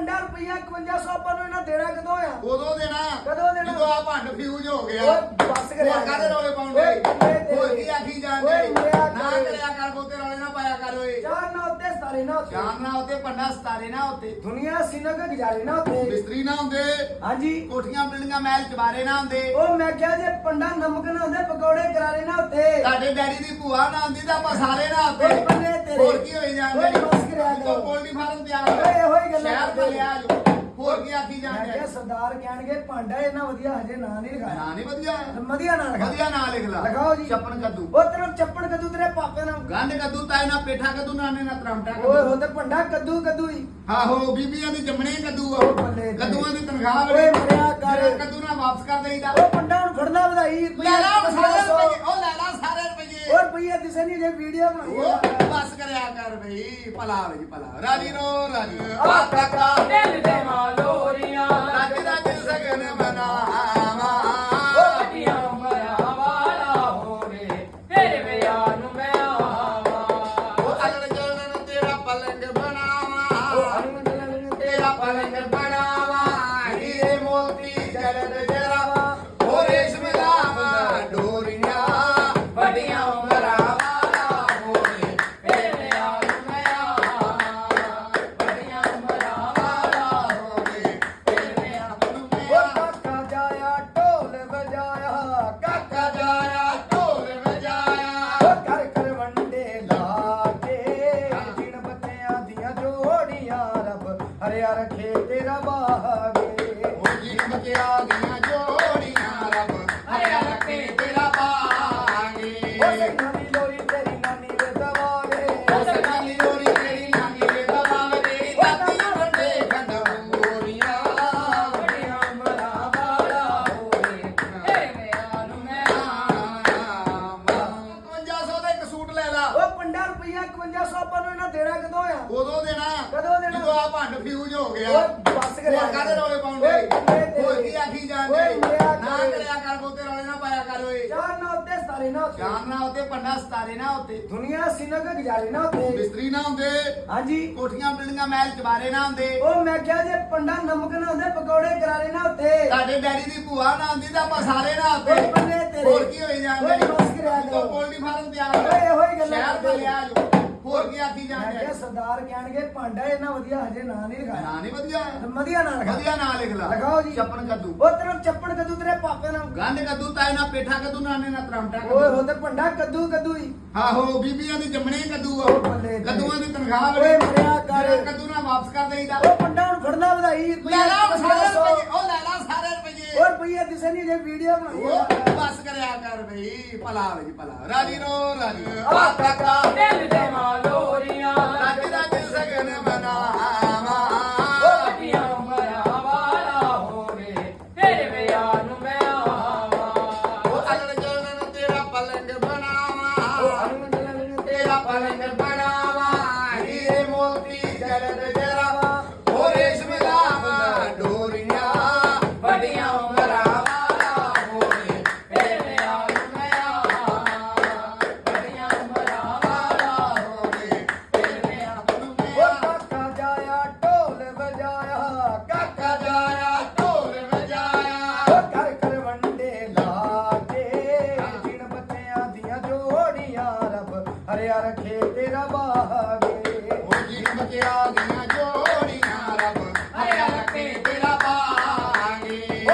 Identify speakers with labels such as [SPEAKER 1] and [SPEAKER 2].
[SPEAKER 1] ਪੰਡਾ ਰੁਪਈਆ 5100 ਆਪਾਂ ਨੂੰ ਇਹਨਾਂ ਦੇਣਾ ਕਦੋਂ ਆ
[SPEAKER 2] ਉਦੋਂ ਦੇਣਾ।
[SPEAKER 1] ਕਦੋਂ ਦੇਣਾ?
[SPEAKER 2] ਜਦੋਂ ਆ ਭੰਡ ਫਿਊਜ਼ ਹੋ ਗਿਆ।
[SPEAKER 1] ਓਏ ਬੱਸ ਕਰਿਆ
[SPEAKER 2] ਹੋਰ ਕਾਹਦੇ ਰੋਲੇ
[SPEAKER 1] ਓਏ
[SPEAKER 2] ਪਾਉਂਦੇ
[SPEAKER 1] ਬੱਲੇ ਤੇਰੇ।
[SPEAKER 2] ਹੋਰ ਕੀ ਆਖੀ ਜਾਂਦੇ
[SPEAKER 1] ਓਏ ਮੇਰਾ
[SPEAKER 2] ਨਾ
[SPEAKER 1] ਕਰ।
[SPEAKER 2] ਕਰਿਆ ਕਰ ਬੋਤੇ ਰੋਲੇ ਨਾ ਪਾਇਆ ਕਰ ਓਏ।
[SPEAKER 1] ਚਾਰ ਨਾ ਉੱਤੇ ਸਤਾਰੇ ਨਾ ਉੱਤੇ।
[SPEAKER 2] ਚਾਰ ਨਾ ਉੱਤੇ ਪੰਡਾ ਸਤਾਰੇ ਨਾ ਉੱਤੇ।
[SPEAKER 1] ਦੁਨੀਆ ਸੀਨਾ ਕੇ ਗੁਜ਼ਾਰੇ ਨਾ ਉੱਤੇ।
[SPEAKER 2] ਮਿਸਤਰੀ ਨਾ ਹੁੰਦੇ।
[SPEAKER 1] ਹਾਂਜੀ।
[SPEAKER 2] ਕੋਠੀਆਂ ਬਿਲਡਿੰਗਾਂ ਮਹਿਲ ਚਬਾਰੇ ਨਾ ਹੁੰਦੇ।
[SPEAKER 1] ਉਹ ਮੈਂ ਕਿਹਾ ਜੇ ਪੰਡਾ ਨਮਕ ਨਾ ਹੁੰਦੇ ਪਕੌੜੇ ਕਰਾਰੇ ਨਾ ਉੱਤੇ।
[SPEAKER 2] ਤੁਹਾਡੇ ਡੈਡੀ ਦੀ ਭੂਆ ਨਾ ਹੁੰਦੀ ਤਾਂ ਆਪਾਂ ਸਾਰੇ ਨਾ ਹੁੰਦੇ
[SPEAKER 1] ਓਏ ਤੇਰੇ।
[SPEAKER 2] ਹੋਰ ਕੀ ਹੋਈ ਜਾਂਦੇ
[SPEAKER 1] ਓਏ ਬਸ ਕਰਿਆ ਕਰੋ।
[SPEAKER 2] ਪੋਲਟਰੀ ਫਾਰਮ ਤਿਆਰ
[SPEAKER 1] ਓਏ ਗੱਲਾਂ
[SPEAKER 2] ਸ਼ਹਿਰ
[SPEAKER 1] ਕਰਦੇ।
[SPEAKER 2] ਤੋਂ ਲਿਆ ਜੋ ਹੋਰ ਕੀ ਆਖੀ
[SPEAKER 1] ਮੈਂ
[SPEAKER 2] ਜਾਂਦੇ
[SPEAKER 1] ਕਿਹਾ ਸਰਦਾਰ ਕਹਿਣਗੇ ਭਾਂਡਾ ਇਹਨਾਂ ਵਧੀਆ ਹਜੇ ਨਾਂ ਨਹੀਂ ਲਿਖਾਇਆ।
[SPEAKER 2] ਨਾ ਨਹੀਂ ਵਧੀਆ?
[SPEAKER 1] ਵਧੀਆ ਨਾਂ ਲਿਖਾ।
[SPEAKER 2] ਵਧੀਆ ਨਾਂ ਲਿਖ ਲਾ।
[SPEAKER 1] ਲਿਖਾਓ ਜੀ।
[SPEAKER 2] ਚੱਪਣ ਕੱਦੂ।
[SPEAKER 1] ਉਹ ਤੇਰੇ ਚੱਪਣ ਕਦੂ ਤੇਰੇ ਪਾਪੇ ਨਾਲ।
[SPEAKER 2] ਗੰਢ ਕੱਦੂ ਤਾਏ ਨਾ ਪੇਠਾ ਕੱਦੂ ਨਾਨੇ ਨਾ ਤਰਮਟਾ
[SPEAKER 1] ਓਏ
[SPEAKER 2] ਕੱਦੂ
[SPEAKER 1] ਉਹ ਤੇ ਭੰਡਾ ਕੱਦੂ ਕੱਦੂ ਹੀ।
[SPEAKER 2] ਆਹੋ ਬੀਬੀਆਂ ਦੀ ਜੰਮਣੇ ਕੱਦੂ
[SPEAKER 1] ਬੱਲੇ
[SPEAKER 2] ਆ। ਕੱਦੂਆਂ ਦੀ ਤਨਖਾਹ
[SPEAKER 1] ਓਏ ਮਰਿਆ ਕਰ।
[SPEAKER 2] ਜਿਹੜਾ ਕੱਦੂ ਨਾ ਵਾਪਸ ਕਰ ਦੇਈਦਾ।
[SPEAKER 1] ਉਹ ਪੰਡਾ ਹੁਣ ਫੜਦਾ ਵਧਾਈ।
[SPEAKER 2] ਲੈ ਲਾ ਹੁਣ ਸਾਰੇ ਰੁਪਏ ਉਹ ਲੈ ਲਾ।
[SPEAKER 1] ਹੋਰ ਰੁਪਈਆ ਦਿਸੇ ਨਹੀਂ ਜੇ ਵੀਡੀਓ ਬਣਾਈ
[SPEAKER 2] ਬਸ ਕਰਿਆ ਕਰ ਬਈ ਭਲਾ ਬਈ ਭਲਾ। ਰਾਜੀ ਰੋ ਰਾਜੀ
[SPEAKER 1] ਆ ਕਾਕਾ।
[SPEAKER 3] ਦਿਲ ਦੇ ਮਾਲੋਰੀਆਂ।
[SPEAKER 2] ਰਾਜੀ ਰਾਜੀ ਸਗਨ ਮਨਾਵਾ
[SPEAKER 1] ਹਰਿਆ ਰੱਖੇ ਤੇਰਾ ਬਾਗੇ
[SPEAKER 2] ਉਹ ਜੀ ਬਚਿਆ ਦੀਆਂ ਜੋੜੀਆਂ
[SPEAKER 1] ਰੁਪਈਆ 5100 ਆਪਾਂ ਨੂੰ ਇਹਨਾਂ ਦੇਣਾ ਕਦੋਂ ਆ?
[SPEAKER 2] ਉਦੋਂ ਦੇਣਾ?
[SPEAKER 1] ਕਦੋਂ ਦੇਣਾ?
[SPEAKER 2] ਜਦੋਂ ਆ ਭੰਡ ਫਿਊਜ਼ ਹੋ ਗਿਆ।
[SPEAKER 1] ਓਏ ਬੱਸ ਕਰਿਆ।
[SPEAKER 2] ਹੋਰ ਕਾਹਦੇ ਰੋਲੇ ਪਾਉਂਦੇ
[SPEAKER 1] ਓਏ ਬੱਲੇ ਤੇਰੇ।
[SPEAKER 2] ਹੋਰ ਕੀ ਆਖੀ ਜਾਂਦੇ
[SPEAKER 1] ਓਏ ਮੇਰਾ
[SPEAKER 2] ਨਾ
[SPEAKER 1] ਕਰ।
[SPEAKER 2] ਕਰਿਆ ਕਰ ਬੋਤੇ ਰੋਲੇ ਨਾ ਪਾਇਆ ਕਰ ਓਏ
[SPEAKER 1] ਚਾਰ ਨਾ ਉੱਤੇ
[SPEAKER 2] ਚਾਰ ਨਾ ਉੱਤੇ ਪੰਡਾ ਸਤਾਰੇ ਨਾ ਉੱਤੇ।
[SPEAKER 1] ਦੁਨੀਆ ਸੀਨਾ ਕੇ ਗੁਜ਼ਾਰੇ ਨਾ ਉੱਤੇ।
[SPEAKER 2] ਮਿਸਤਰੀ ਨਾ ਹੁੰਦੇ।
[SPEAKER 1] ਹਾਂਜੀ।
[SPEAKER 2] ਕੋਠੀਆਂ ਬਿਲਡਿੰਗਾਂ ਮਹਿਲ ਚਬਾਰੇ ਨਾ ਹੁੰਦੇ।
[SPEAKER 1] ਉਹ ਮੈਂ ਕਿਹਾ ਜੇ ਪੰਡਾ ਨਮਕ ਨਾ ਹੁੰਦੇ ਪਕੌੜੇ ਕਰਾਰੇ ਨਾ ਉੱਤੇ।
[SPEAKER 2] ਤੁਹਾਡੇ ਡੈਡੀ ਦੀ ਭੂਆ ਨਾ ਹੁੰਦੀ ਤਾਂ ਆਪਾਂ ਸਾਰੇ ਨਾ ਹੁੰਦੇ
[SPEAKER 1] ਓਏ ਬੱਲੇ ਤੇਰੇ।
[SPEAKER 2] ਹੋਰ ਕੀ ਹੋਈ ਜਾਂਦੇ
[SPEAKER 1] ਓਏ ਬਸ ਕਰਿਆ ਕਰੋ।
[SPEAKER 2] ਪੋਲਟਰੀ ਫਾਰਮ ਤਿਆਰ
[SPEAKER 1] ਓਏ ਇਹੋ ਹੀ ਗੱਲਾਂ
[SPEAKER 2] ਸ਼ਹਿਰ ਤੋਂ
[SPEAKER 1] ਕਰਦੇ।
[SPEAKER 2] ਲਿਆ ਜੋ ਹੋਰ ਕੀ ਆਖੀ
[SPEAKER 1] ਮੈਂ
[SPEAKER 2] ਜਾਂਦੇ
[SPEAKER 1] ਕਿਹਾ ਸਰਦਾਰ ਕਹਿਣਗੇ ਭਾਂਡਾ ਇਹਨਾਂ ਵਧੀਆ ਹਜੇ ਨਾਂ ਨਹੀਂ ਲਿਖਾਇਆ।
[SPEAKER 2] ਨਾ ਨਹੀਂ ਵਧੀਆ?
[SPEAKER 1] ਵਧੀਆ ਨਾਂ ਲਿਖਾ।
[SPEAKER 2] ਵਧੀਆ ਨਾਂ ਲਿਖ ਲਾ।
[SPEAKER 1] ਲਿਖਾਓ ਜੀ।
[SPEAKER 2] ਚੱਪਣ ਕੱਦੂ।
[SPEAKER 1] ਉਹ ਤੇਰੇ ਚੱਪਣ ਕਦੂ ਤੇਰੇ ਪਾਪੇ ਨਾਲ।
[SPEAKER 2] ਗੰਢ ਕੱਦੂ ਤਾਏ ਨਾ ਪੇਠਾ ਕੱਦੂ ਨਾਨੇ ਨਾ ਤਰਮਟਾ
[SPEAKER 1] ਓਏ
[SPEAKER 2] ਕੱਦੂ
[SPEAKER 1] ਉਹ ਤੇ ਭੰਡਾ ਕੱਦੂ ਕੱਦੂ ਹੀ।
[SPEAKER 2] ਆਹੋ ਬੀਬੀਆਂ ਦੀ ਜੰਮਣੇ ਕੱਦੂ
[SPEAKER 1] ਬੱਲੇ।
[SPEAKER 2] ਆ ਕੱਦੂਆਂ ਦੀ ਤਨਖਾਹ
[SPEAKER 1] ਓਏ ਮਰਿਆ ਕਰ।
[SPEAKER 2] ਜਿਹੜਾ ਕੱਦੂ ਨਾ ਵਾਪਸ ਕਰ ਦੇਈਦਾ।
[SPEAKER 1] ਉਹ ਪੰਡਾ ਹੁਣ ਫੜਦਾ ਵਧਾਈ
[SPEAKER 2] ਲੈ ਲਾ ਸਾਰੇ
[SPEAKER 1] 5500
[SPEAKER 2] ਰੁਪਏ। ਉਹ ਲੈ ਲਾ ਸਾਰੇ ਰੁਪਏ।
[SPEAKER 1] ਹੋਰ ਰੁਪਈਆ ਦਿਸੇ ਨਹੀਂ ਜੇ ਵੀਡੀਓ ਬਣਾਈ
[SPEAKER 2] ਉਹ ਬਸ ਕਰਿਆ ਕਰ। ਬਈ ਭਲਾ ਬਈ ਭਲਾ। ਰਾਜੀ ਰੋ ਰਾਜੀ
[SPEAKER 1] ਆ ਕਾਕਾ
[SPEAKER 3] ਦਿਲ ਦੇ ਮਾਲੋਰੀਆਂ।
[SPEAKER 2] ਰਾਜੀ ਰਾਜੀ ਸਗਨ ਮਨਾਵਾ।
[SPEAKER 3] ਵੱਡੀਆਂ ਉਮਰਾਂ ਵਾਲਾ ਹੋਵੇ ਤੇਰੇ ਵਿਆਹ ਨੂੰ ਮੈਂ ਆਵਾਂ।
[SPEAKER 2] ਉਹ ਅਲੜ ਜਲਣ ਤੇਰਾ ਪਲੰਗ ਬਣਾਵਾ।
[SPEAKER 1] ਰੱਖੇ ਤੇਰਾ ਬਾਗੇ
[SPEAKER 2] ਉਹ ਜੀ ਬਚਿਆ ਦੀਆਂ ਜੋੜੀਆਂ ਰੱਬ। ਹਰਿਆ ਰੱਖੇ ਤੇਰਾ ਬਾਗੇ